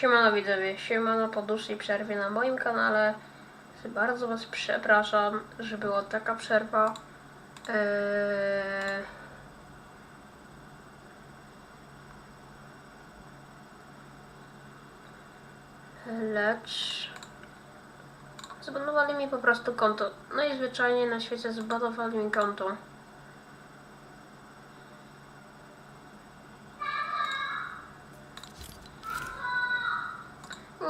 Siemano widzowie, siemano po dłuższej przerwie na moim kanale. Bardzo was przepraszam, że była taka przerwa. Eee... Lecz zbanowali mi po prostu konto. No i zwyczajnie na świecie zbanowali mi konto.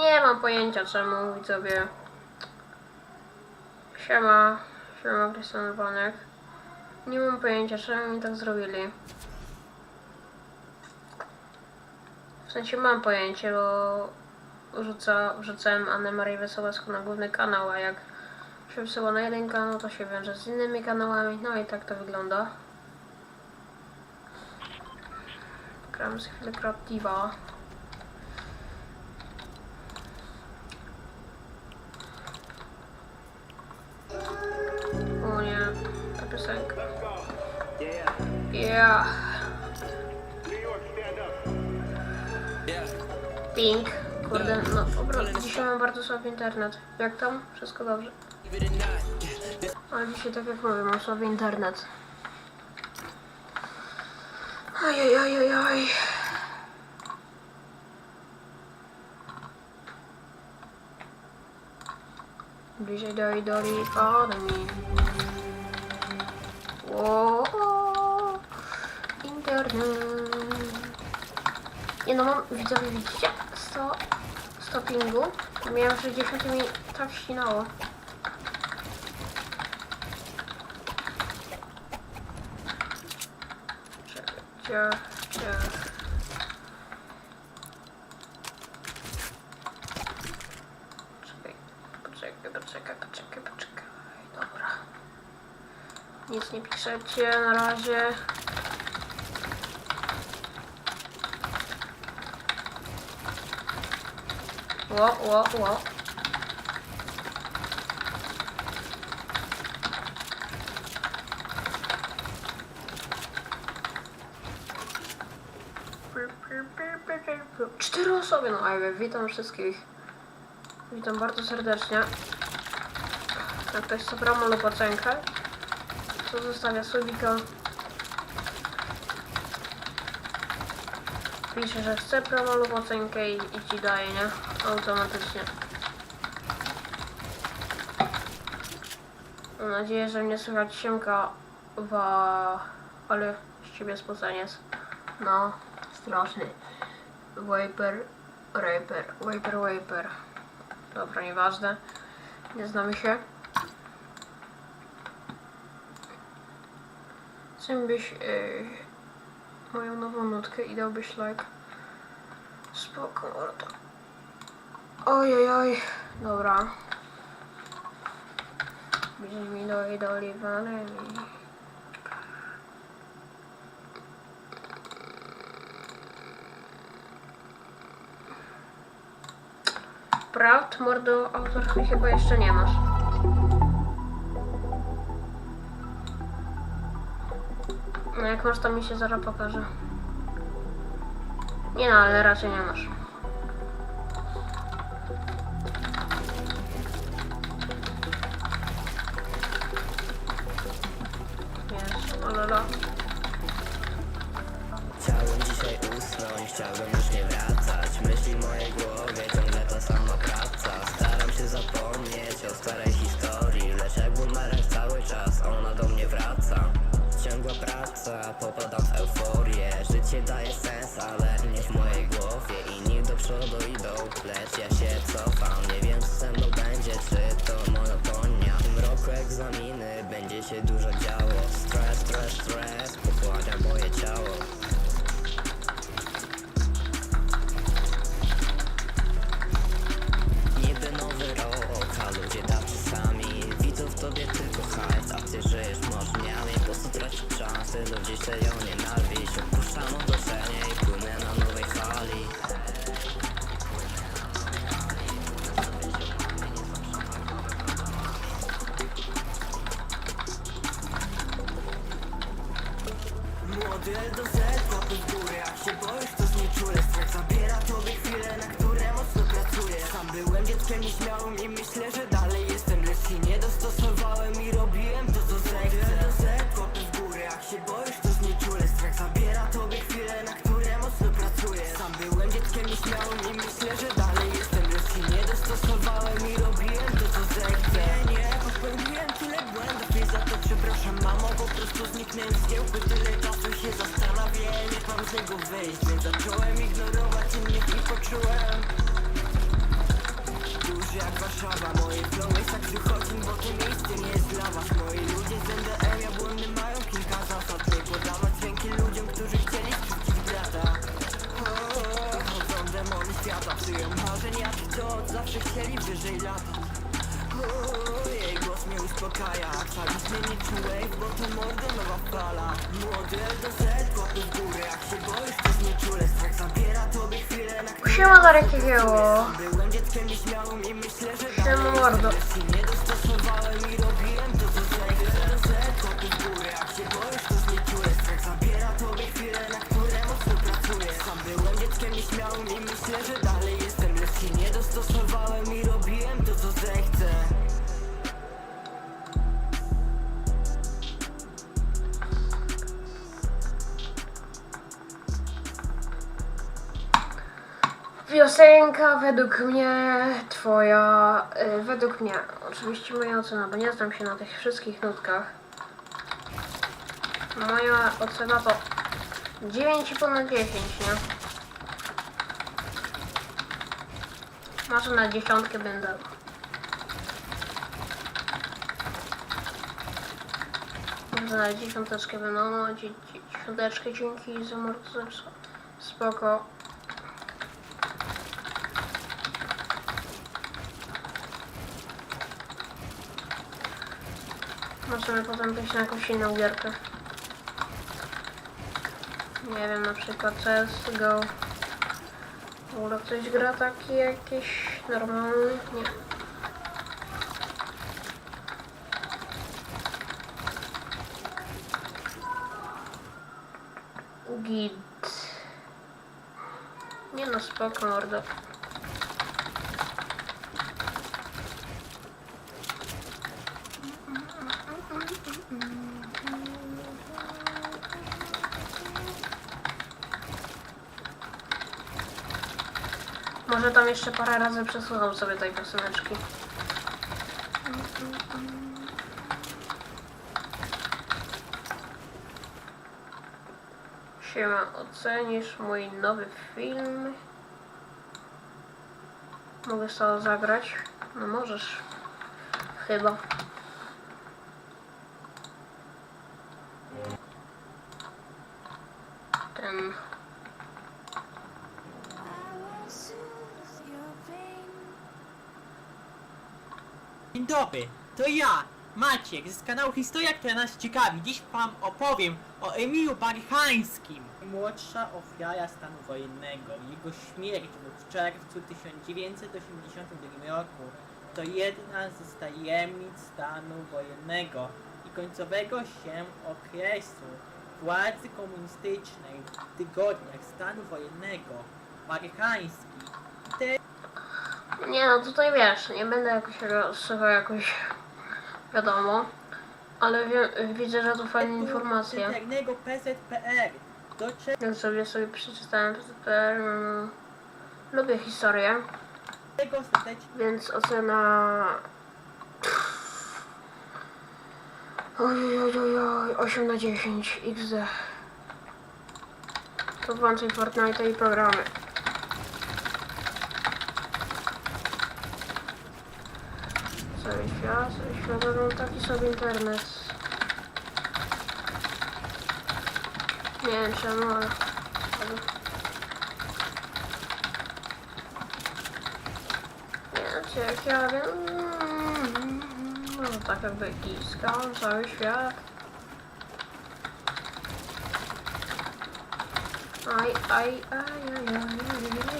Nie mam pojęcia czemu widzowie. Siema, siema Krystian Wanek. Nie mam pojęcia czemu mi tak zrobili. W sensie mam pojęcie, bo rzuca, wrzucałem Annę Marię Wesołowską na główny kanał, a jak się wsyła na jeden kanał, to się wiąże z innymi kanałami, no i tak to wygląda. Gram z chwilę kreatywa. Yeah, pink. Kurde, no po prostu dzisiaj mam bardzo słaby internet. Jak tam? Wszystko dobrze. Ale dzisiaj tak jak mówię, mam słaby internet. Ojej, Bliżej do idoli. Wow, internet. Nie no, mam, widzowie, widzicie? 100, 100 pingu. Miałem 60 i mi tak ścinało. Czekaj? Czekaj, poczekaj, poczekaj, poczekaj, poczekaj. Dobra. Nic nie piszecie na razie. Ło, ło, ło. Cztery osoby na live. Witam wszystkich. Witam bardzo serdecznie. Jak ktoś chce promo lub ocenkę, to zostawia subika. Pisze, że chce promo lub ocenkę i, i ci daje, nie? Automatycznie. Mam nadzieję, że mnie słychać siemka wa... Ale z ciebie spoceniec. No, straszny. Wiper, raper, wiper, wiper. Dobra, nieważne. Nie znamy się. Czym byś yy, moją nową nutkę i dałbyś like? Spoko, mordo. Ojej, oj. Dobra. Brzmi do idoli walemi. Prawd, mordo, autorski chyba jeszcze nie masz. No jak masz, to mi się zaraz pokaże. Nie no, ale raczej nie masz. Jest, olala. Chciałbym dzisiaj usnąć, chciałbym praca, popadam w euforię. Życie daje ludzie się ją nienawiść Opuszczam otoczenie Jak wyjść, więc zacząłem ignorować innych i poczułem Duży jak Warszawa, moje flow jest jak Suchotin Bo to miejsce nie jest dla was. Moi ludzie z NDM, jabłonny mają kilka zasad Nie podawać ręki ludziom, którzy chcieli skrzywdzić brata. Chodzą demony świata, marzenia Tych, co od zawsze chcieli wyżej lata głos mnie uspokaja. Fali zmieni wave, bo to nowa fala. Młody łapy w górę. Jak się boisz, to znieczule Strach zabiera tobie chwilę, na Siema Darek. Byłem dzieckiem nieśmiałym i myślę, że Siema mordo. nie dostosowałem i robiłem Piosenka według mnie, twoja, y, według mnie, oczywiście moja ocena, bo nie znam się na tych wszystkich nutkach. Moja ocena to 9,5 na 10, nie? Może na dziesiątkę będę. Może na dziesiąteczkę będę, no dzie- dzie- dziesiąteczkę dzięki za amortyzator. Spoko. Możemy potem pójść na jakąś inną gierkę. Nie wiem, na przykład CSGO. W ogóle ktoś gra taki jakiś normalny? Nie. Git. Nie no, spoko mordo. Jeszcze parę razy przesłucham sobie tej pioseneczki. Siema, ocenisz mój nowy film? Mogę sobie zagrać? No możesz. Chyba. Dobry, to ja, Maciek z kanału Historia, która nas ciekawi. Dziś wam opowiem o Emilu Barchańskim. Młodsza ofiara stanu wojennego. Jego śmierć w czerwcu 1982 roku to jedna z tajemnic stanu wojennego i końcowego się okresu władzy komunistycznej w tygodniach stanu wojennego. Barchański Nie no, tutaj wiesz, nie będę jakoś słuchał jakoś wiadomo, ale wie, widzę, że tu fajne informacje. PZPR Więc sobie sobie przeczytałem PZPR, no, lubię historię, więc ocena... Oj, oj, oj, oj, 8 na 10, XD. To włączaj Fortnite i programy. Świat, cały świat, robią taki sobie internet. Nie wiem czemu, ale... Nie, ciekawie... mm, No tak jakby kiskał cały świat. Aj, aj, aj, aj, aj, aj, aj.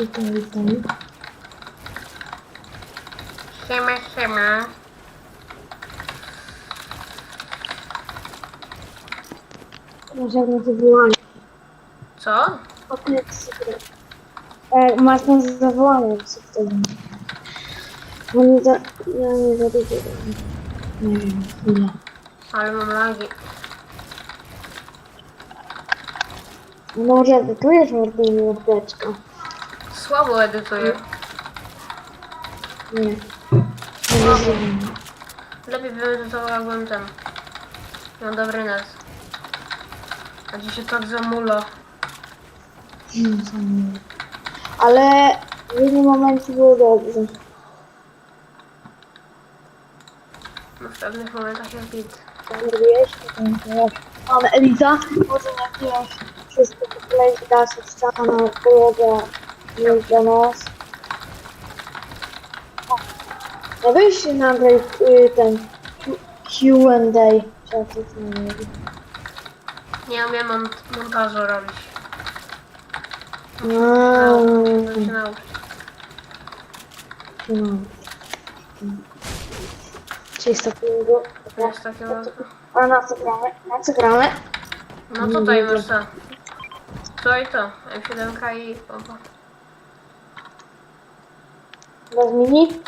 Witam, witam. Siema, siema. Na zawołanie. Co? E, masz na zawołanie, co wtedy? Bo nie za... Ja nie za dużo. Nie wiem, chwilę. Ale mam lagi. No może edytujesz mordę mordeczka? Słabo edytuję. Nie. Nie rozumiem. Lepiej bym edytował jakbym ten. Miał dobry net. A dzisiaj tak zamula. Hmm, nie. Ale w jednym momencie było dobrze. No w pewnych momentach jest git. Zrobiłeś? Pan Eliza, może jakieś wszystko po kolei da się wstała na połowę już do nas. No weź się nagraj y, ten Q&A. to się mówi. Nie umiem mont montażu robić. Aaa, Muszę się nauczyć. no. Czysto pingu. To jest takie łatwe. A na co gramy? Na co gramy? No tutaj masz to. To i to. M7K i pompa. Возьми.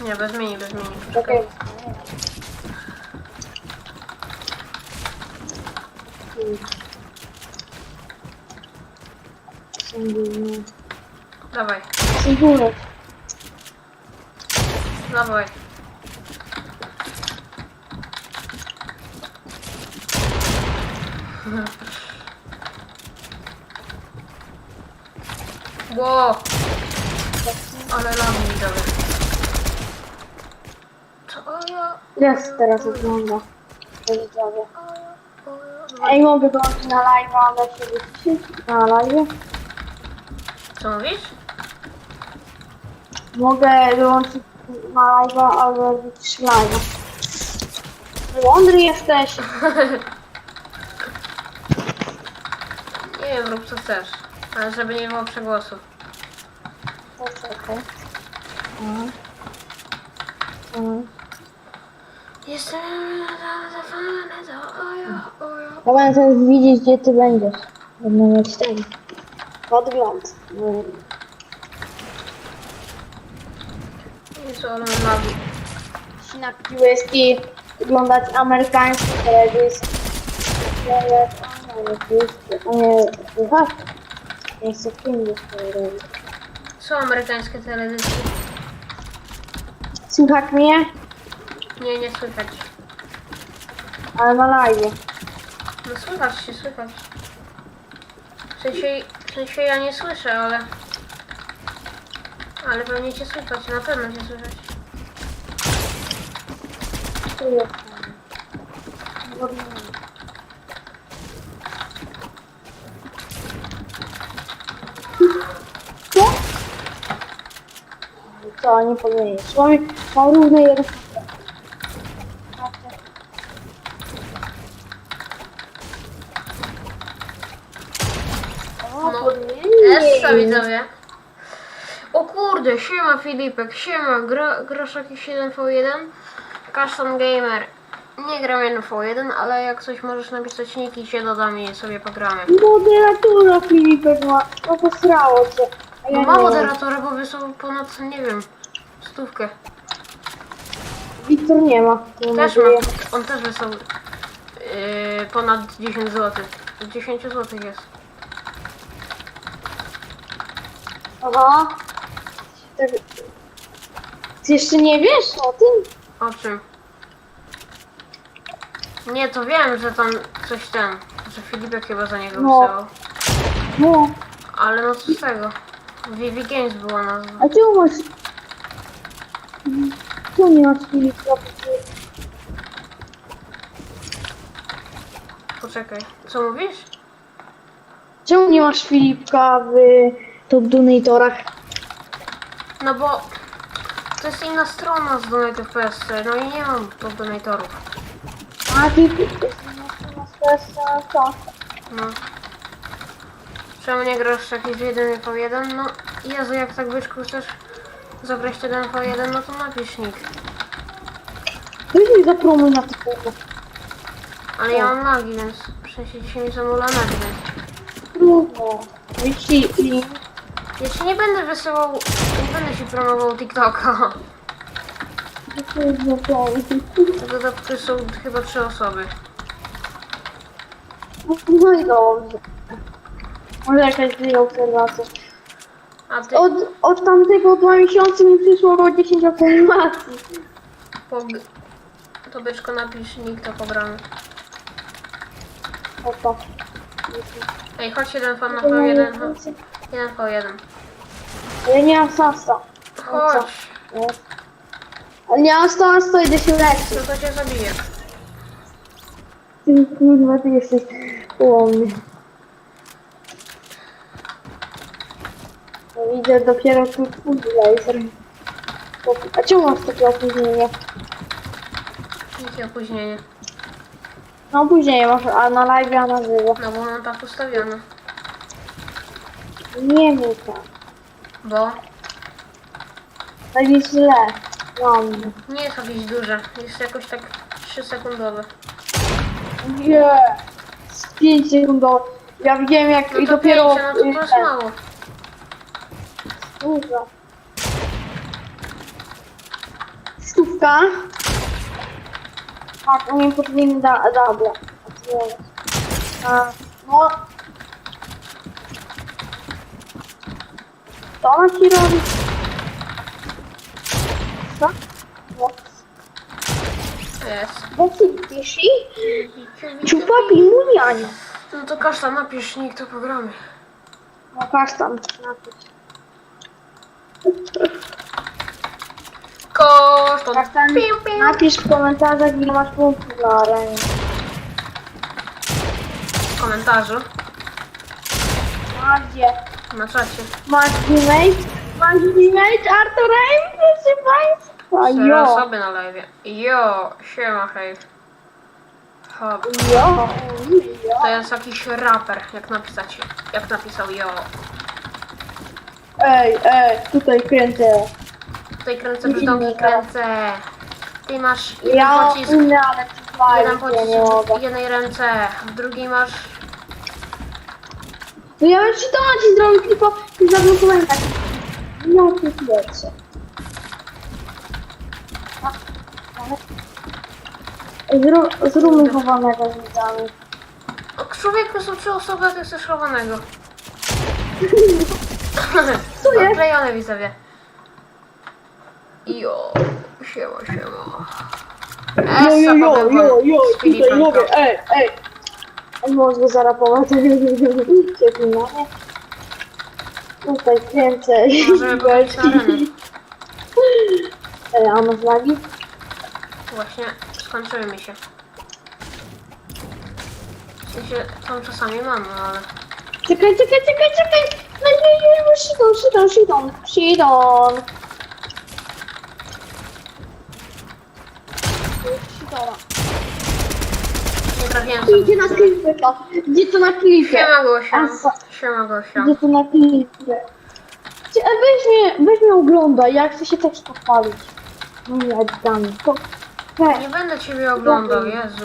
Не, возьми, не возьми. Окей. Давай. Сидурок. Давай. Во! Ale lami widzowie. To ja... Jak teraz wygląda? To widzowie. Ej, mogę dołączyć na live, ale się wyciszyć na live. Co mówisz? Mogę dołączyć na live, ale wyciszyć live. Mądry jesteś. Nie wiem, rób co chcesz. Ale żeby nie było przegłosów. Poczekaj. Mhm. Mhm. Jestem zadowolony do ojo, ojo. Teraz widzieć, gdzie ty będziesz. Będę mieć ten podgląd. Jezu, ale mam lagi. Jeśli na QST oglądać amerykańskie telewizje. Ale a nie, słuchaj. Nie chcę filmów robić. Są amerykańskie telewizje. Słychać mnie? Nie, nie słychać. Ale na live. No słychać się, słychać. W sensie, w sensie ja nie słyszę, ale... Ale pewnie cię słychać, na pewno cię słychać. Tu? Co, nie podmienisz. Mam, mam równe jeden. O, No. widzowie. O kurde, siema Filipek, siema, Gro, Grosz jakiś 1v1, Custom Gamer. Nie gram 1v1, ale jak coś możesz napisać nick i się dodam i sobie pogramy. Moderatora Filipek ma. No posrało cię. No ma mam. moderatora, bo wysłał ponad, nie wiem, stówkę. Wiktor nie ma. Nie Też ma, on też wysłał yy, ponad 10 zł. 10 zł jest. Aha. Tak. Ty jeszcze nie wiesz o tym? O czym? Nie, to wiem, że tam coś ten, że Filipek chyba za niego No. No. Ale no co z tego? VV Games była nazwa. A czemu masz... Czemu nie masz Filipka? Poczekaj, co mówisz? Czemu nie masz Filipka w top donatorach? No bo to jest inna strona z Donate PSC, no i nie mam top donatorów. A ty, ty, ty, co? No. Czemu nie grasz jakiś 1 v 1 No Jezu, jak tak byczku chcesz zagrać 1 v 1 no to napisz nick. Weź mi zapromuj na tylko. Ale ja mam lagi, więc sensie dzisiaj mi zamula nagi, więc... Trudno. Jeśli link, Ja ci nie będę wysyłał, nie będę ci promował TikToka. to jest zapromuj. To dodatkowo są chyba trzy osoby. No i dobrze. Może jakaś dwie obserwacja. A ty Od, od tamtego dwa miesiące mi przyszło około 10 obserwacji. po... To byczko napisz nick, to pogramy. Opa. Ej, chodź jeden fan na V1, no. jeden V1. Ja nie mam sasa. Chodź, Ale nie mam sasa, idę się leczyć. no to cię zabiję. Ty kurwa, ty jesteś ułomny. Widzę dopiero tu twój laser. A czemu masz takie opóźnienie? Jakie opóźnienie. No opóźnienie masz, a na live, a na żywo. No bo mam tak ustawione. Nie mów tak. Bo Tak jest źle. Mam. nie jest jakieś duże. Jest jakoś tak 3 sekundowe. Nie. Z 5 sekund. Ja widziałem jak No i to dopiero... pięć, no to, to jest mało. Dużo. Stówka. Tak, umiem podwójny da, double. A, no. Co ona ci robi? Co? Jest. Wecy piszy? Ciupa pimuniani. No to kaszta, napisz nick, to pogramy. No kasztan. napisz. Kasztan, Piu, piu. napisz w komentarzach ile masz punktów na arenie. W komentarzu. A gdzie? Na czacie. Masz teammate? Masz teammate Artur Aim, proszę państwa? Cztery Jo, osoby na live. Jo, siema hej. Hop. jo, jo. To jest jakiś raper, jak napisać, jak napisał jo. Ej, ej, tutaj kręcę. Tutaj kręcę brzdąki, kręcę. Ty masz jeden Ja pocisk, inne, ale jeden nie pocisk w jednej ręce, w drugiej masz... No ja bym ci to ci zrobił, tylko ty zablokowałem tak. Ja tu lecę. Zrób, zróbmy chowanego z widzami. O, człowieku, są trzy osoby, a ty chcesz chowanego. Co jest? Odklejone widzowie. Jo, siema, siema. Jo, jo, jo, jo, jo, tutaj mówię, ej, ej. Mózgu zarapować. Mnie. Tutaj kręcę. Możemy pobić na arenę. Ej, a masz lagi? Właśnie skończyły mi się. W sensie, tam czasami mam, no ale... Czekaj, czekaj, czekaj, czekaj! No nie, nie, nie, shiton, shiton, shiton, shiton! Shitona. Nie trafiłem Idzie na klipę to. Gdzie to na klipę? Siema Gosia. Siema Gosia. Gdzie to na klipę? Cie- Weź mnie, weź mnie oglądaj, ja chcę się też pochwalić. No nie, dam. To Nie będę ciebie oglądał, Jezu.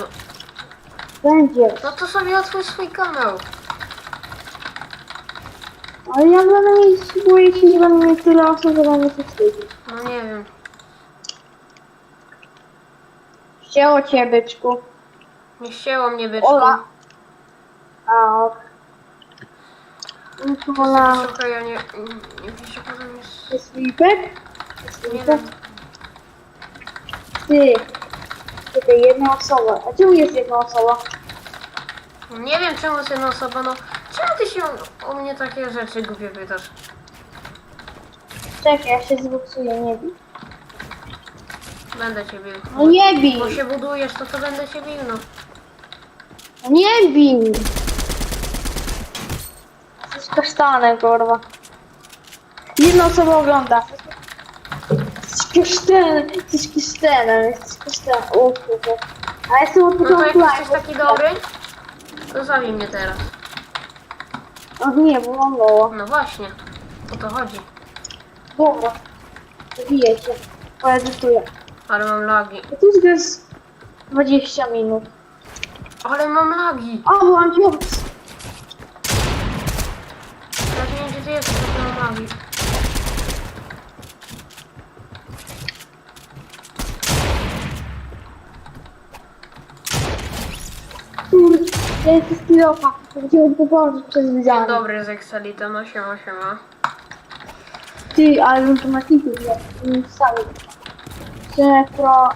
będzie. No to sobie otwórz swój kanał. Ale ja będę mieć, boję się, że będę mieć tyle osób, że będę się wstydzić. No nie wiem. Chciało cię, byczku. Nie ścięło mnie byczku. Ola. A, ok. No, Ola. Słuchaj, ja nie, nie piszę potem jest... Jest Filipek? Jest Nie wiem. Ty. Czekaj, jedna osoba. A czemu jest jedna osoba? Nie wiem czemu jest jedna osoba, no... Czemu ty się o, mnie takie rzeczy głupie pytasz? Czekaj, ja się zboksuję, nie bij. Będę cię bił. No nie bij! Bo się budujesz, to to będę cię bił, no. Nie bij! Jesteś kasztanem, kurwa. Jedna osoba ogląda. Jesteś kasztanem, jesteś kasztanem, jesteś kasztanem. O kurwa. A ja jestem od No to jak początku jesteś taki dobry, to zabij mnie teraz. O nie, bo mam mało. No właśnie, o to chodzi. Dobra. Zabiję cię. Poedytuję. Ale mam lagi. To jest gaz 20 minut. Ale mam lagi! O, mam cię. Ja nie wiem gdzie ty jesteś, mam lagi. Kurde, ja jestem stylowa. Będziemy położyć przez Dzień widziane. dobry z Excelita, no siema, siema. Ty, ale bym to kliku nie nie wstawił. Że pro...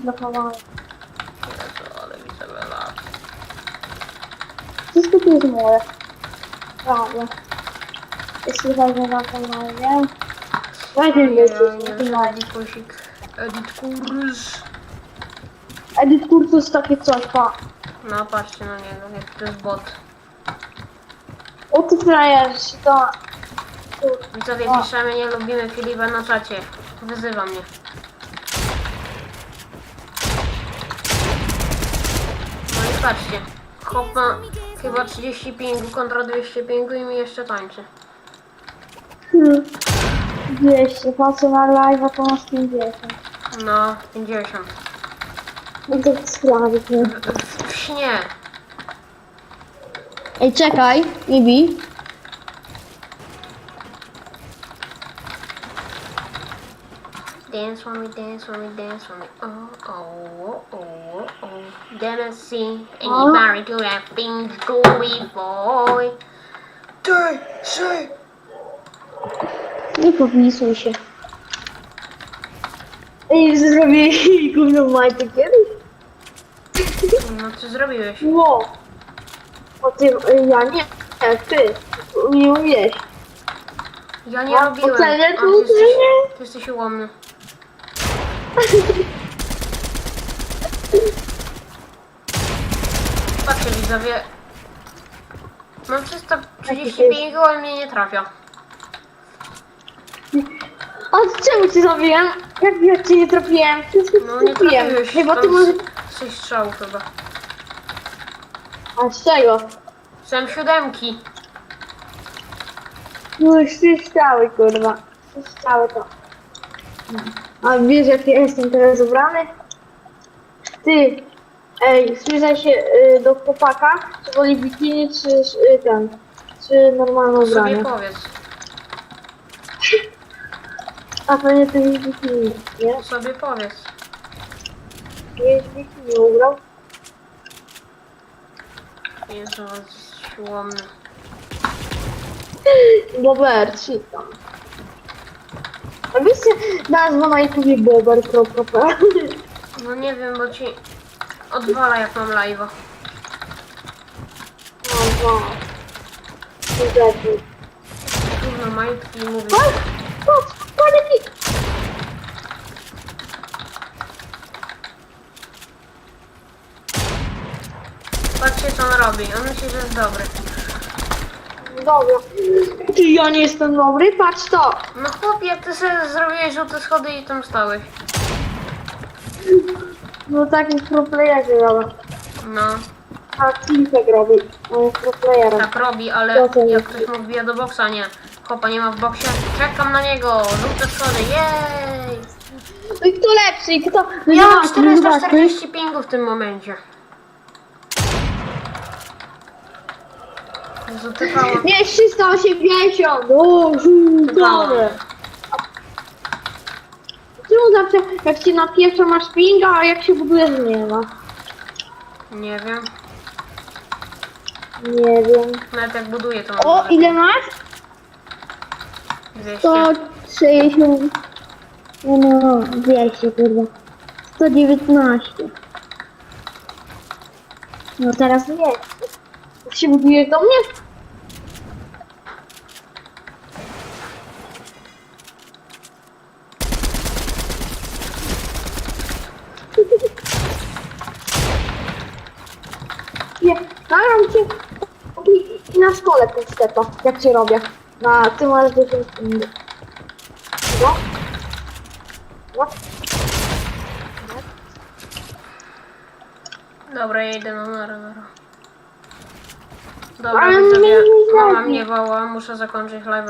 Blokowałem. Jezu, ale widzę lag. Wszystko tu jest moje. Prawie. Jeśli chodzi na to nie. Dajcie mi Ja jeszcze. nie wiem, editkusik. Edit kurs. Edit kursu jest takie coś, pa. No patrzcie na niego, jak to jest bot. O ty frajerz, to... Widzowie O. piszemy, nie lubimy Filipa na czacie. Wyzywa mnie. No i patrzcie. Hop ma chyba 30 pingu kontra 200 pingu i mi jeszcze tańczy. Hmm. 200, patrzę na live'a to masz 50. No, 50. No to sprawy, nie? W, w, w śnie. Ej, czekaj, Ibi. Dance for me, dance for me, dance for me. Oh, oh, oh, oh, oh. Didn't see anybody do that thing to me, boy. Ty, ty. Nie popisuj się. Ej, zrobię gówno majtę kiedyś? No co zrobiłeś? Wow. O ty, ja nie, nie, ty. Nie mówiłeś. Ja nie O, robiłem. ocenię A, to ty, jesteś, ocenię. ty jesteś ułomny. Patrzcie widzowie. Mam 335, ale mnie nie trafia. A czemu cię zabiłem? Jak ja cię nie trafiłem? No nie trafiłem. trafiłeś. Chyba ty tam może... z- Sześć strzałów chyba. A z czego? Są siódemki. No już trzy strzały, kurwa. Trzy strzały to. A wiesz jak ja jestem teraz ubrany? Ty, ej, zbliżaj się y, do chłopaka, czy woli bikini, czy y, ten, czy normalne Sobie ubranie. powiedz. A pewnie ty jest bikini, nie? Sobie powiedz. Nie bikini ubrał? Jezu, jesteś ułomny. Bober, shit tam. A wiecie, nazwa na YouTubie bober.pl No nie wiem, bo ci odwala jak mam live'a. No, no. Niestety. Trudno majtki i mówię. Oj, patrz, panie mi! Patrzcie co on robi. On myśli, że jest dobry. Dobra. Ty, ja nie jestem dobry, patrz to! No chłopie, ty sobie zrobiłeś żółte schody i tam stałeś. No taki pro playerzy robię. No, A Filipek robi. On jest tak robi, ale jak ktoś mu wbija do boksa, nie. Chłopa nie ma w boksie. Czekam na niego. Żółte schody, jej! No i kto lepszy? I kto? No Ja mam zobaczmy. 440 pingu w tym momencie. Jezu, typało. Nie, 380! O, żółtone! Czemu zawsze jak się napieprza masz pinga, a jak się buduje zmiana? Nie wiem. Nie wiem. Nawet jak buduję to O, mam ile masz? 200. 160. No, no, 200 kurwa. 119. No teraz nie. Się buduje do mnie? Nie, nagram cię. ci na stole ten jak cię robię. Na, ty masz 10 minut. No. No. Dobra, ja idę na nara, nara. Dobra, Ale widzowie, mnie nie mama mnie woła, muszę zakończyć live